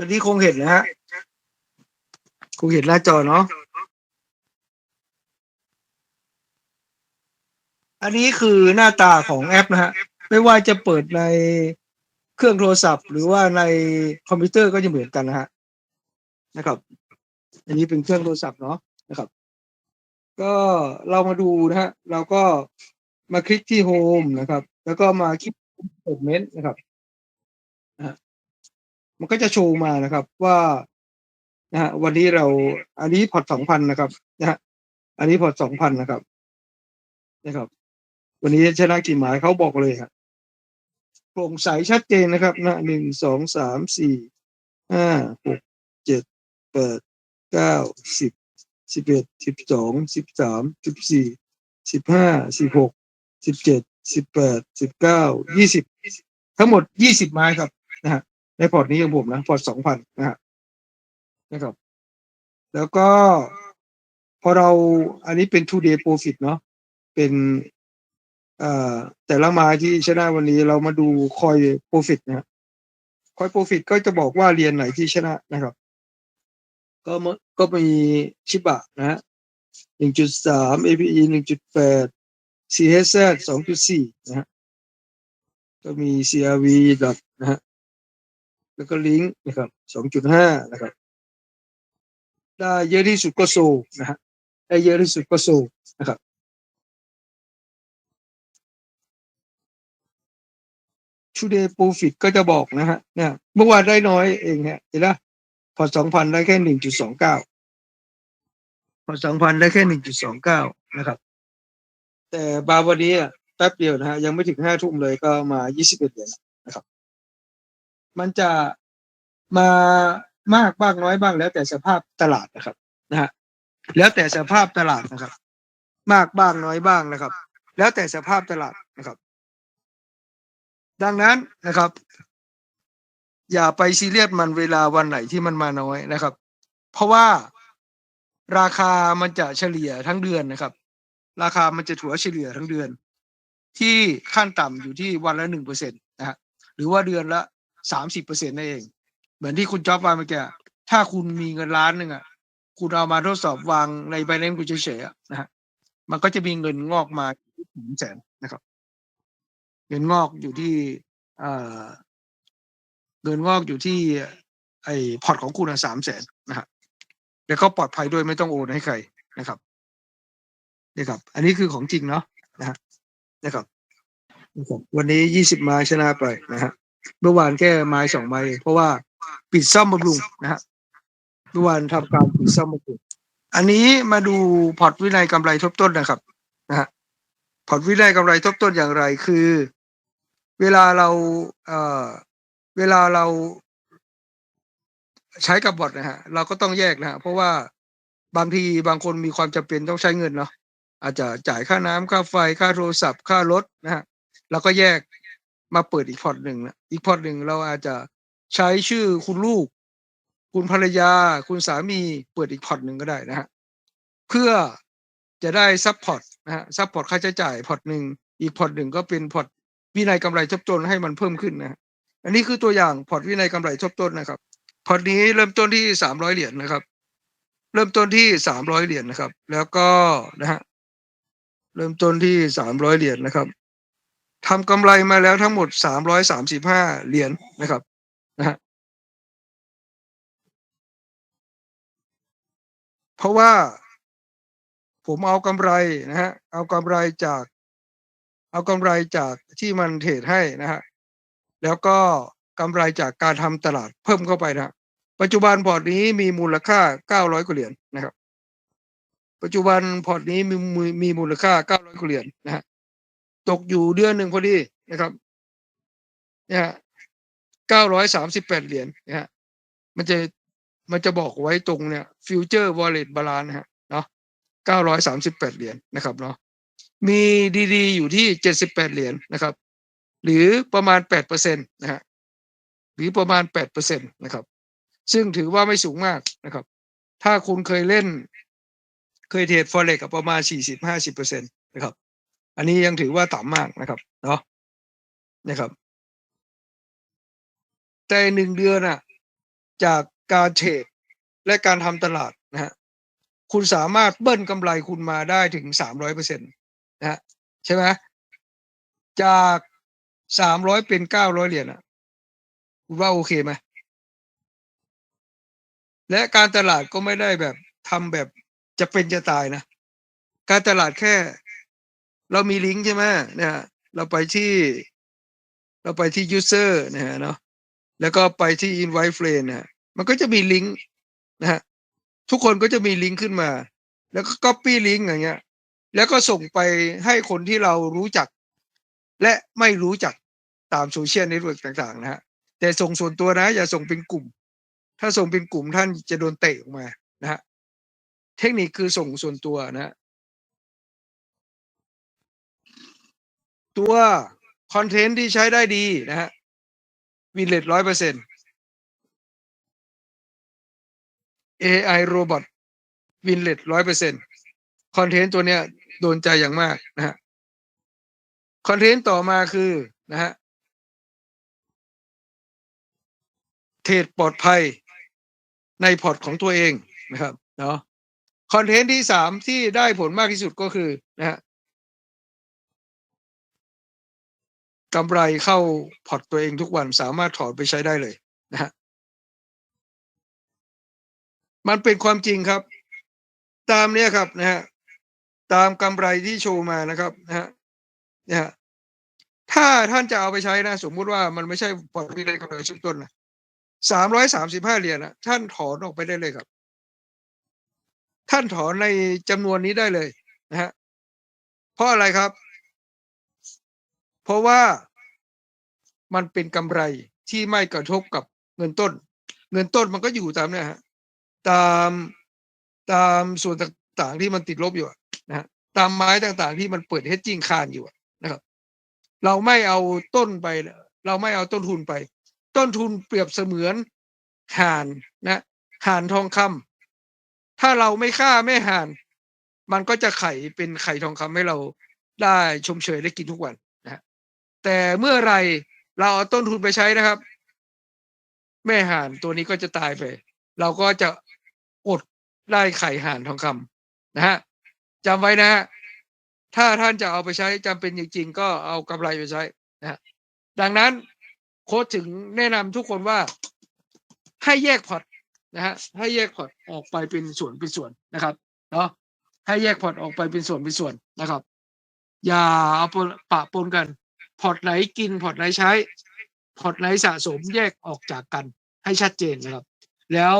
ตัวนี้คงเห็นนะฮะ คงเห็นหน้าจอเนาะ อันนี้คือหน้าตาของแอปนะฮะ ไม่ว่าจะเปิดในเครื่องโทรศัพท์ หรือว่าในคอมพิวเตอร์ก็จะเหมือนกันนะฮะ นะครับ อันนี้เป็นเครื่องโทรศัพท์เนาะ นะครับ ก็เรามาดูนะฮะ เราก็มาคลิกที่โฮมนะครับ แล้วก็มาคลิกเปิดเมนต์นะครับ มันก็จะโชว์มานะครับว่านะฮะวันนี้เราอันนี้พอร์ตสองพันนะครับนะฮะอันนี้พอร์ตสองพันนะครับนะครับ วันนี้ชนะกี่หมายเขาบอกเลยครับโปร่งใสชัดเจนนะครับนะหนึ่งสองสามสี่ห้าหกเจ็ดแปดเก้าสิบสิบเอ็ดสิบสองสิบสามสิบสี่สิบห้าสิบหกสิบเจ็ดสิบแปดสิบเก้ายี่สิบทั้งหมดยี่สิบไม้ครับนะฮะ ในพอร์ตนี้ของผมนะพอร์ตสองพันนะฮะนะครับ แล้วก็พอเราอันนี้เป็น two day profit เนาะเป็นเอ่อแต่ละม้ที่ชนะวันนี้เรามาดูคอยโปรฟิตนะคอยโปรฟิตก็จะบอกว่าเรียนไหนที่ชนะนะครับ ก็มก็มีชิบะนะฮะหนึ่งจุดสาม APE หนึ่งจุดแปด CHZ สองจุดสี่นะฮะก็มี CRV ดับนะฮะ แล้วก็ลิงก์นะครับสองจุดห้านะครับ ได้เยอะที่สุดก็โซนะฮะได้เยอะที่สุดก็โซนะครับ Today Profit ก็จะบอกนะฮะเนี่ยเมื่อวานได้น้อยเองฮะเห็นไหมพอสองพันได้แค่หนึ่งจุดสองเก้าพอสองพันได้แค่หนึ่งจุดสองเก้านะครับ แต่บาวันนี้อะแป๊บเดียวนะฮะยังไม่ถึงห้าทุ่มเลยก็มายี่สิบเอ็ดเหรียญนะครับ มันจะมามากบ้างน้อยบ้าง แล้วแต่สภาพตลาดนะครับนะฮะแล้วแต่สภาพตลาดนะครับ มากบ้างน้อยบ้างนะครับ แล้วแต่สภาพตลาดนะครับ ดังนั้นนะครับ อย่าไปซีเรียสมันเวลาวันไหนที่มันมาน้อยนะครับ เพราะว่าราคามันจะเฉลี่ยทั้งเดือนนะครับ ราคามันจะถัวเฉลี่ยทั้งเดือน ที่ขั้นต่ำอยู่ที่วันละหนึ่งเปอร์เซ็นตนะฮะหรือว่าเดือนละ สามสิบเปอร์เซ็นต์นั่นเอง เหมือนที่คุณจ๊อบว่าเมื่อกี้ถ้าคุณมีเงินล้านหนึ่งอะคุณเอามาทดสอบวางในใบเล่นคุณเฉยๆอะนะฮะมันก็จะมีเงินงอกมาถึงแสนนะครับ เงินงอกอยู่ที่เอ่อเงินงอกอยู่ที่ ไอ้พอร์ตของคุณสามแสนนะฮะแล้วก็ปลอดภัยด้วยไม่ต้องโอนให้ใครนะครับนี่ครับ อันนี้คือของจริงเนาะนะฮะนะครับนะครับวันนี้ยี่สิบม้ชนะไปนะฮะ เมื่อวานแค่ไม้สองไม้เพราะว่าปิดซ่อมบำรุงนะฮะเมื่อวานทำการปิดซ่อมบำรุงอันนี้มาดูพอร์ตวินัยกำไรทบต้นนะครับนะฮะพอร์ตวินัยกำไรทบต้นอย่างไรคือ เวลาเราเอ่อเวลาเราใช้กับบอทนะฮะเราก็ต้องแยกนะฮะเพราะว่าบางทีบางคนมีความจำเป็นต้องใช้เงินเนาะอาจจะจ่ายค่าน้ำค่าไฟค่าโทรศัพท์ค่ารถนะฮะเราก็แยก มาเปิดอีกพอร์ตหนึ่งนะอีกพอร์ตหนึ่งเราอาจจะใช้ชื่อคุณลูก คุณภรรยา คุณสามีเปิดอีกพอร์ตหนึ่งก็ได้นะฮะเพื่อจะได้ซัพพอร์ตนะฮะซัพพอร์ตค่าใช้จ่ายพอร์ตหนึ่งอีกพอร์ตหนึ่งก็เป็นพอร์ตวินัยกำไรทบต้นให้มันเพิ่มขึ้นนะอันนี้คือตัวอย่างพอร์ตวินัยกำไรทบต้นนะครับพอร์ตนี้เริ่มต้นที่สามร้อยเหรียญนะครับ เริ่มต้นที่สามร้อยเหรียญนะครับ แล้วก็นะฮะเริ่มต้นที่สามร้อยเหรียญนะครับ ทำกำไรมาแล้วทั้งหมดสามร้อยสามสิบห้าเหรียญนะครับนะฮะเพราะว่าผมเอากำไรนะฮะเอากำไรจาก เอากำไรจากที่มันเทรดให้นะฮะแล้วก็กำไรจากการทำตลาดเพิ่มเข้าไปนะปัจจุบันพอร์ตนี้มีมูลค่าเก้าร้อยกว่าเหรียญนะครับ ปัจจุบันพอร์ตนี้มีมีมีมูลค่าเก้าร้อยกว่าเหรียญนะฮะ ตกอยู่เดือนหนึ่งพอดีนะครับเนี่ยเก้าร้อยสามสิบแปดเหรียญนะฮะมันจะมันจะบอกไว้ตรงเนี่ยฟิวเจอร์วอลเล็ตบาลานฮะเนาะเก้าร้อยสามสิบแปดเหรียญนะครับเนาะมีดีๆ อยู่ที่เจ็ดสิบแปดเหรียญนะครับ หรือประมาณแปดเปอร์เซ็นตนะฮะหรือประมาณแปดเปอร์เซ็นตนะครับ ซึ่งถือว่าไม่สูงมากนะครับ ถ้าคุณเคยเล่น เคยเทรดฟอเร็กกับประมาณสี่สิบห้าสิบเปอร์เซ็นตนะครับ อันนี้ยังถือว่าต่ำมากนะครับ เนาะนะครับ แต่หนึ่งเดือนอะจากการเทรดและการทำตลาดนะฮะคุณสามารถเบิ้ลกำไรคุณมาได้ถึงสามร้อยเปอร์เซ็นต์นะฮะใช่ไหมจากสามร้อยเป็นเก้าร้อยเหรียญอะ คุณว่าโอเคไหมและการตลาดก็ไม่ได้แบบทำแบบจะเป็นจะตายนะ การตลาดแค่ เรามีลิงก์ใช่ไหมเนี่ยเราไปที่ เราไปที่ user นะฮะเนาะแล้วก็ไปที่ invite friend นะมันก็จะมีลิงก์นะฮะทุกคนก็จะมีลิงก์ขึ้นมา แล้วก็ copy ลิงก์อย่างเงี้ย แล้วก็ส่งไปให้คนที่เรารู้จัก และไม่รู้จักตามโซเชียลเน็ตเวิร์กต่างๆ นะฮะแต่ส่งส่วนตัวนะ อย่าส่งเป็นกลุ่ม ถ้าส่งเป็นกลุ่มท่านจะโดนเตะออกมานะฮะเทคนิคคือส่งส่วนตัวนะฮะ ตัวคอนเทนต์ที่ใช้ได้ดีนะฮะวินเลตร้อยเปอร์เซ็นต์ AI โรบอทวินเลตร้อยเปอร์เซ็นต์คอนเทนต์ตัวเนี้ยโดนใจอย่างมากนะฮะคอนเทนต์ต่อมาคือนะฮะเทรดปลอดภัยในพอร์ตของตัวเองนะครับเนาะคอนเทนต์ที่สามที่ได้ผลมากที่สุดก็คือนะฮะ กำไรเข้าพอร์ตตัวเองทุกวันสามารถถอนไปใช้ได้เลยนะฮะมันเป็นความจริงครับ ตามเนี้ยครับนะฮะตามกำไรที่โชว์มานะครับนะฮะเนี่ยถ้าท่านจะเอาไปใช้นะ สมมุติว่ามันไม่ใช่พอร์ตวิเลยกำไรชุดต้นนะสามร้อยสามสิบห้าเหรียญนะท่านถอนออกไปได้เลยครับ ท่านถอนในจำนวนนี้ได้เลยนะฮะเพราะอะไรครับ เพราะว่ามันเป็นกำไรที่ไม่กระทบกับเงินต้น เงินต้นมันก็อยู่ตามเนี่ยฮะตามตามส่วนต่างๆที่มันติดลบอยู่นะฮะตามไม้ต่างๆ ที่มันเปิดเฮดจิ้งคานอยู่นะครับ เราไม่เอาต้นไป เราไม่เอาต้นทุนไป ต้นทุนเปรียบเสมือนห่านนะห่านทองคำถ้าเราไม่ฆ่าไม่ห่าน มันก็จะไข่เป็นไข่ทองคำให้เราได้ชมเชยได้กินทุกวัน แต่เมื่อไรเราเอาต้นทุนไปใช้นะครับ แม่ห่านตัวนี้ก็จะตายไป เราก็จะอดได้ไข่ห่านทองคำนะฮะจำไว้นะฮะถ้าท่านจะเอาไปใช้จำเป็นจริงๆก็เอากำไรไปใช้นะฮะดังนั้นโค้ชถึงแนะนำทุกคนว่าให้แยกพอร์ตนะฮะให้แยกพอร์ตออกไปเป็นส่วนเป็นส่วนนะครับเนาะให้แยกพอร์ตออกไปเป็นส่วนเป็นส่วนนะครับ อย่าเอาปนปะปนกัน พอร์ตไหนกินพอร์ตไหนใช้ พอร์ตไหนสะสมแยกออกจากกันให้ชัดเจนนะครับ แล้ว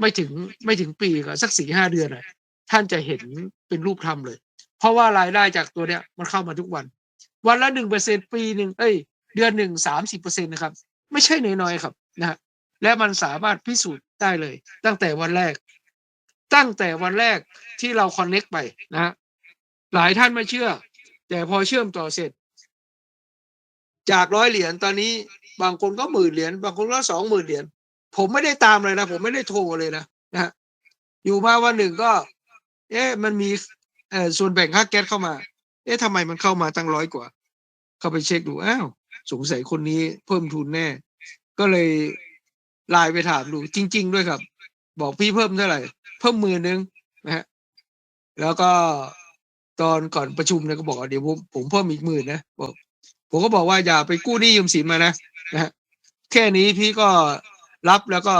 ไม่ถึงไม่ถึงปีก็สักสี่ห้าเดือนนะท่านจะเห็นเป็นรูปธรรมเลย เพราะว่ารายได้จากตัวเนี้ยมันเข้ามาทุกวัน วันละหนึ่งเปอร์เซ็นปีหนึ่งเอ้ย เดือนหนึ่งสามสิบเปอร์เซ็นตนะครับ ไม่ใช่น้อยๆครับนะฮะและมันสามารถพิสูจน์ได้เลย ตั้งแต่วันแรก ตั้งแต่วันแรกที่เราคอนเน็กไปนะฮะหลายท่านไม่เชื่อ แต่พอเชื่อมต่อเสร็จ จากร้อยเหรียญตอนนี้บางคนก็หมื่นเหรียญบางคนก็สองหมื่นเหรียญผมไม่ได้ตามเลยนะ ผมไม่ได้โทรเลยนะนะอยู่มาวันหนึ่งก็ เอ๊ะมันมีเอ่อส่วนแบ่งค่าแก๊สเข้ามา เอ๊ะทำไมมันเข้ามาตั้งร้อยกว่า เข้าไปเช็คดูอ้าวสงสัยคนนี้เพิ่มทุนแน่ ก็เลยไลน์ไปถามดูจริง ๆ ด้วยครับ บอกพี่เพิ่มเท่าไหร่ เพิ่มหมื่นนึงนะฮะแล้วก็ตอนก่อนประชุมเนี่ยก็บอกเดี๋ยวผมผมเพิ่มอีกหมื่นนะบอก ผมก็บอกว่าอย่าไปกู้หนี้ยืมสินมานะนะฮะแค่นี้พี่ก็รับแล้วก็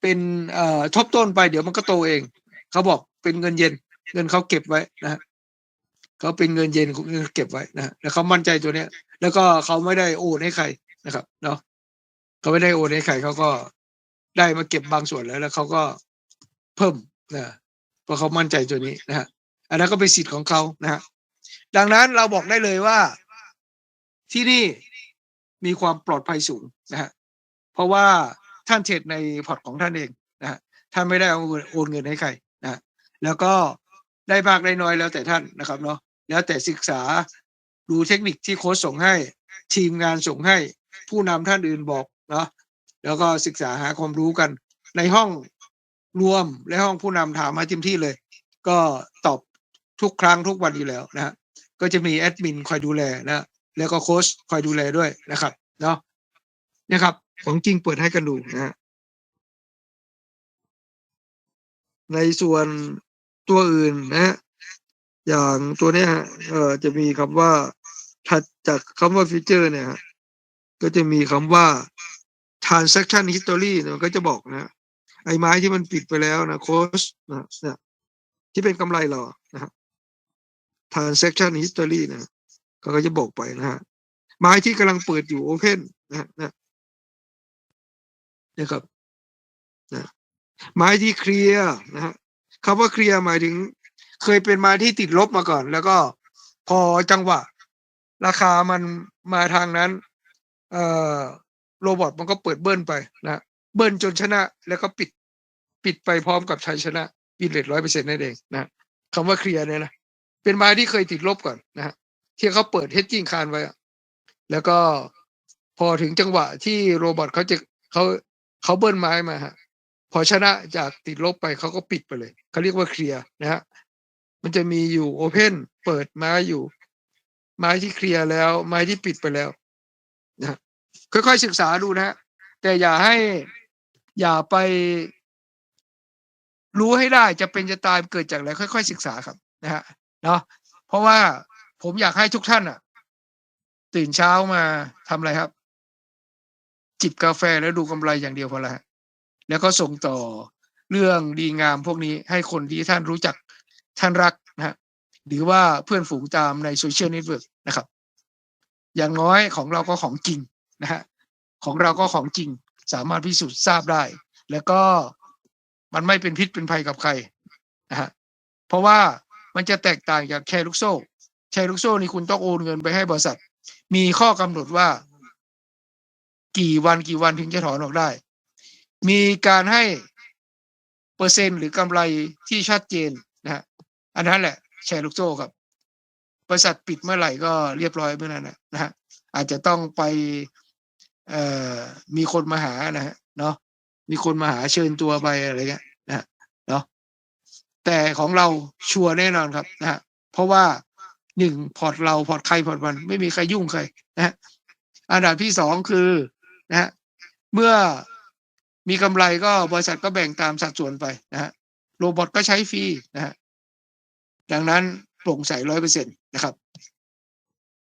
เป็นเอ่อทบต้นไปเดี๋ยวมันก็โตเอง เขาบอกเป็นเงินเย็น เงินเขาเก็บไว้นะฮะเขาเป็นเงินเย็นเก็บไว้นะฮะแล้วเขามั่นใจตัวเนี้ย แล้วก็เขาไม่ได้โอนให้ใครนะครับ เนาะเขาไม่ได้โอนให้ใครเขาก็ได้มาเก็บบางส่วนแล้ว แล้วเขาก็เพิ่มนะเพราะเขามั่นใจตัวนี้นะฮะอันนั้นก็เป็นสิทธิ์ของเขานะฮะดังนั้นเราบอกได้เลยว่า ที่นี่มีความปลอดภัยสูงนะฮะเพราะว่าท่านเทรดในพอร์ตของท่านเองนะฮะท่านไม่ได้เอาเงินโอนเงินให้ใครนะแล้วก็ได้มากได้น้อยแล้วแต่ท่านนะครับเนาะแล้วแต่ศึกษาดูเทคนิคที่โค้ชส่งให้ ทีมงานส่งให้ ผู้นำท่านอื่นบอกเนาะแล้วก็ศึกษาหาความรู้กัน ในห้องรวมและห้องผู้นำถามมาเต็มที่เลย ก็ตอบทุกครั้งทุกวันอยู่แล้วนะฮะก็จะมีแอดมินคอยดูแลนะ แล้วก็โค้ชคอยดูแลด้วยนะครับเนาะนะครับ ของจริงเปิดให้กันดูนะฮะในส่วนตัวอื่นนะฮะอย่างตัวเนี้ยฮะเอ่อจะมีคำว่าถัดจากคำว่าฟีเจอร์เนี่ยฮะก็จะมีคำว่า transaction history เนี่ยมันก็จะบอกนะฮะไอ้ไม้ที่มันปิดไปแล้วนะโค้ชนะเนี่ยที่เป็นกำไรเรานะ transaction history นะ เขาก็จะบอกไปนะฮะไม้ที่กำลังเปิดอยู่ open นะฮะนะนะครับนะไม้ที่เคลียร์นะฮะคำว่าเคลียร์หมายถึง เคยเป็นไม้ที่ติดลบมาก่อน แล้วก็พอจังหวะ ราคามันมาทางนั้น เอ่อโรบอทมันก็เปิดเบิ้ลไปนะเบิ้ลจนชนะ แล้วก็ปิดปิดไปพร้อมกับชัยชนะวินเลทร้อยเปอร์เซ็นต์นั่นเองนะคำว่าเคลียร์เนี่ยนะเป็นไม้ที่เคยติดลบก่อนนะฮะ ที่เขาเปิดเฮดจิ้งคานไว้อะแล้วก็พอถึงจังหวะที่โรบอทเขาจะเขาเขาเบิ้ลไม้มาฮะพอชนะจากติดลบไปเขาก็ปิดไปเลยเขาเรียกว่าเคลียร์นะฮะมันจะมีอยู่โอเพนเปิดไม้อยู่ ไม้ที่เคลียร์แล้ว ไม้ที่ปิดไปแล้วนะค่อยๆศึกษาดูนะฮะแต่อย่าให้อย่าไป รู้ให้ได้จะเป็นจะตายเกิดจากอะไรค่อย ๆ ศึกษาครับ นะฮะเนาะเพราะว่า ผมอยากให้ทุกท่านอะ ตื่นเช้ามาทำอะไรครับ จิบกาแฟแล้วดูกำไรอย่างเดียวพอละแล้วก็ส่งต่อเรื่องดีงามพวกนี้ให้คนที่ท่านรู้จักท่านรักนะฮะหรือว่าเพื่อนฝูงตามในโซเชียลเน็ตเวิร์กนะครับ อย่างน้อยของเราก็ของจริงนะฮะของเราก็ของจริงสามารถพิสูจน์ทราบได้ แล้วก็มันไม่เป็นพิษเป็นภัยกับใครนะฮะเพราะว่ามันจะแตกต่างจากแชร์ลูกโซ่ แชร์ลูกโซ่นี่คุณต้องโอนเงินไปให้บริษัท มีข้อกำหนดว่า กี่วันกี่วันถึงจะถอนออกได้ มีการให้เปอร์เซ็นต์หรือกำไรที่ชัดเจนนะฮะอันนั้นแหละ แชร์ลูกโซ่ครับ บริษัทปิดเมื่อไหร่ก็เรียบร้อยเมื่อนั้นนะนะฮะอาจจะต้องไปเอ่อมีคนมาหานะฮะเนาะมีคนมาหาเชิญตัวไปอะไรเงี้ยนะฮะเนาะแต่ของเราชัวร์แน่นอนครับนะฮะเพราะว่า หนึ่งพอร์ตเราพอร์ตใครพอร์ตมันไม่มีใครยุ่งใครนะฮะอันดับที่สองคือนะฮะเมื่อมีกำไรก็บริษัทก็แบ่งตามสัดส่วนไปนะฮะโรบอทก็ใช้ฟรีนะฮะดังนั้นโปร่งใสร้อยเปอร์เซ็นต์นะครับ